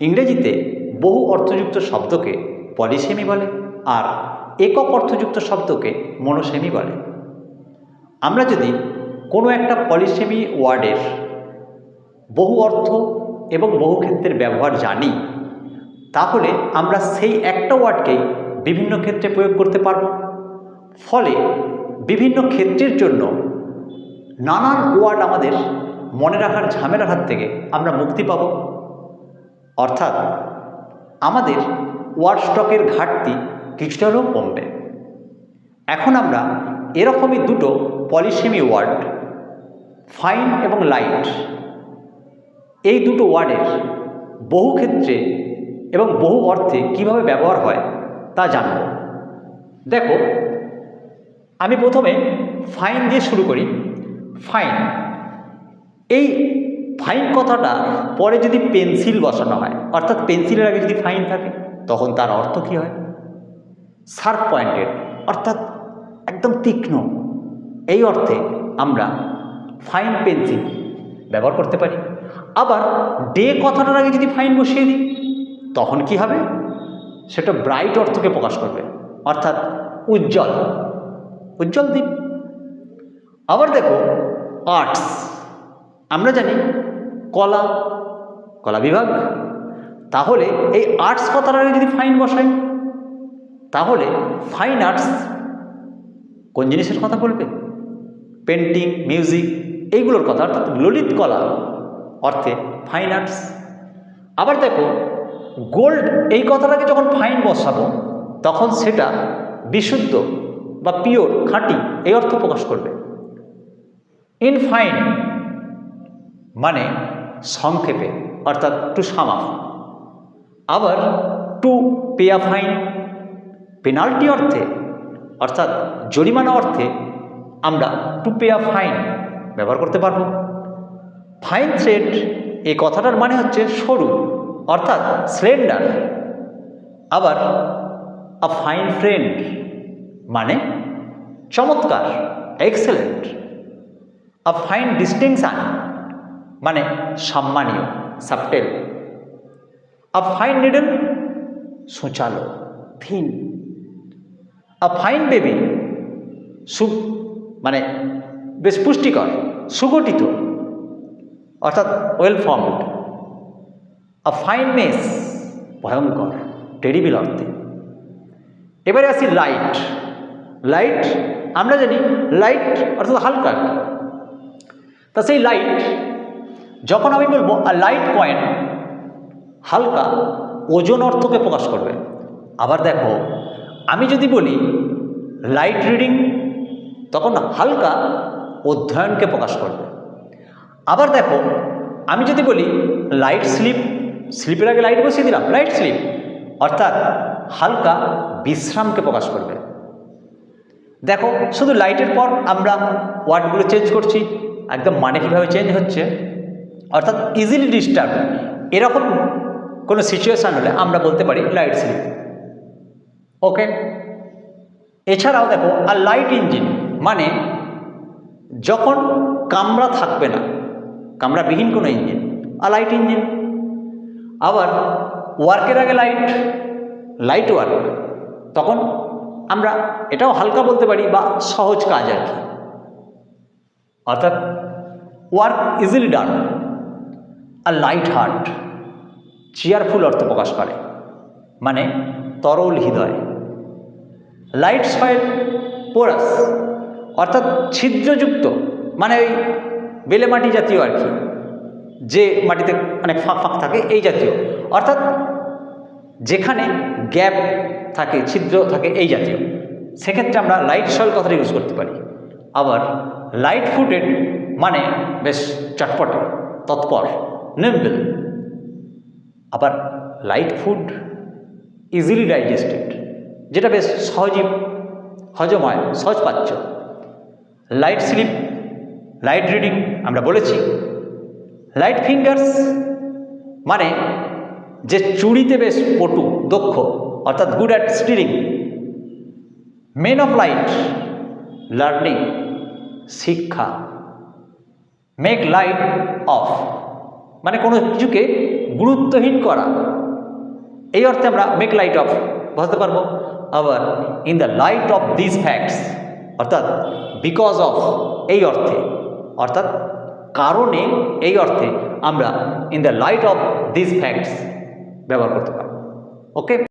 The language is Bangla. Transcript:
ইংরেজিতে বহু অর্থযুক্ত শব্দকে পলিসেমি বলে আর একক অর্থযুক্ত শব্দকে মনোসেমি বলে। আমরা যদি কোনো একটা পলিসেমি ওয়ার্ডের বহু অর্থ এবং বহু ক্ষেত্রের ব্যবহার জানি, তাহলে আমরা সেই একটা ওয়ার্ডকেই বিভিন্ন ক্ষেত্রে প্রয়োগ করতে পারব। ফলে বিভিন্ন ক্ষেত্রের জন্য নানান ওয়ার্ড আমাদের মনে রাখার ঝামেলার হাত থেকে আমরা মুক্তি পাব। অর্থাৎ আমাদের ওয়ার্ড স্টকের ঘাটতি কিছুটা হলেও কমবে। এখন আমরা এরকমই দুটো পলিসেমি ওয়ার্ড, ফাইন এবং লাইট, এই দুটো ওয়ার্ডের বহু ক্ষেত্রে এবং বহু অর্থে কীভাবে ব্যবহার হয় তা জানব। দেখো, আমি প্রথমে ফাইন দিয়ে শুরু করি। ফাইন, এই ফাইন কথাটা পরে যদি পেন্সিল বসানো হয়, অর্থাৎ পেন্সিলের আগে যদি ফাইন থাকে, তখন তার অর্থ কী হয়? শার্প পয়েন্টেড অর্থাৎ একদম তীক্ষ্ণ। এই অর্থে আমরা ফাইন পেন্সিল ব্যবহার করতে পারি। আবার ডে কথাটার আগে যদি ফাইন বসিয়ে দিই, তখন কি হবে? সেটা ব্রাইট অর্থকে প্রকাশ করবে, অর্থাৎ উজ্জ্বল। উজ্জ্বল দ্বীপ। আবার দেখো আর্টস আমরা জানি কলা কলা বিভাগ। তাহলে এই আর্টস কথাটা যদি ফাইন বসাই, তাহলে ফাইন আর্টস কোন জিনিসের কথা বলবে? পেন্টিং মিউজিক এইগুলোর কথা। অর্থাৎ ললিত কলা অর্থে ফাইন আর্টস আবার দেখো গোল্ড এই কথাটাকে যখন ফাইন বসাবো, তখন সেটা বিশুদ্ধ বা পিওর খাঁটি এই অর্থ প্রকাশ করবে। ইন ফাইন মানে সংক্ষেপে, অর্থাৎ টু সামাফ আবার টু পেয়া ফাইন পেনাল্টি অর্থে, অর্থাৎ জরিমানা অর্থে আমরা টু পেয়া ফাইন ব্যবহার করতে পারব। ফাইন থ্রেড এই কথাটার মানে হচ্ছে সরু, অর্থাৎ স্লেন্ডার আবার আ ফাইন ফ্রেন্ড মানে চমৎকার এক্সেলেন্ট আ ফাইন ডিস্টিংশান মানে সম্মানীয় সাবটেল আ ফাইন নিডল সূচালো থিন আ ফাইন বেবি সু মানে বেশ পুষ্টিকর, সুগঠিত, অর্থাৎ well formed a fine mess ভয়ঙ্কর টেরিবিল অর্থে. এবারে আসি লাইট লাইট আমরা জানি লাইট অর্থাৎ হালকা তা সেই লাইট যখন আমি বলব আ লাইট কয়েন হালকা ওজন অর্থকে প্রকাশ করবে। আবার দেখো, আমি যদি বলি লাইট রিডিং তখন হালকা অধ্যয়নকে প্রকাশ করবে। আবার দেখো, আমি যদি বলি লাইট স্লিপ স্লিপের আগে লাইট বসিয়ে দিলাম লাইট স্লিপ অর্থাৎ হালকা বিশ্রামকে প্রকাশ করবে। দেখো, শুধু লাইটের পর আমরা ওয়ার্ডগুলো চেঞ্জ করছি, একদম মানে কীভাবে চেঞ্জ হচ্ছে? অর্থাৎ ইজিলি ডিস্টার্ব এরকম কোনো সিচুয়েশান হলে আমরা বলতে পারি লাইট স্লিপ ওকে এছাড়াও দেখো আর লাইট ইঞ্জিন মানে যখন কামরা থাকবে না, কামরাবিহীন কোনো ইঞ্জিন আর লাইট ইঞ্জিন আবার ওয়ার্কের আগে লাইট লাইট ওয়ার্ক তখন আমরা এটাও হালকা বলতে পারি বা সহজ কাজ আর কি। অর্থাৎ ওয়ার্ক ইজিলি ডান আর লাইট হার্ট চেয়ারফুল অর্থ প্রকাশ করে মানে তরল হৃদয়। লাইট সয়েল পোরাস অর্থাৎ ছিদ্রযুক্ত মানে ওই বেলে মাটি জাতীয় আর কি, যে মাটিতে অনেক ফাঁক ফাঁক থাকে এই জাতীয়। অর্থাৎ যেখানে গ্যাপ থাকে, ছিদ্র থাকে এই জাতীয়। সেক্ষেত্রে আমরা লাইট সয়েল কথাটা ইউজ করতে পারি। আবার লাইট ফুটেড মানে বেশ চটপটে, তৎপর। নিম্বল আবার লাইট ফুড ইজিলি ডাইজেস্টেড যেটা বেশ সহজই হজম হয় সহজ পাচ্ছ লাইট স্লিপ লাইট রিডিং আমরা বলেছি। লাইট ফিঙ্গার্স মানে যে চুরিতে বেশ পটু, দক্ষ, অর্থাৎ good at steering men of light learning শিক্ষা। মেক লাইট অফ মানে কোনো কিছুকে গুরুত্বহীন করা। এই অর্থে আমরা মেক লাইট অফ বুঝতে পারব? আবার in the light of this facts অর্থাৎ বিকজ অফ এই অর্থে, অর্থাৎ কারণে এই অর্থে আমরা in the light of this facts ব্যবহার করতে পারব। ওকে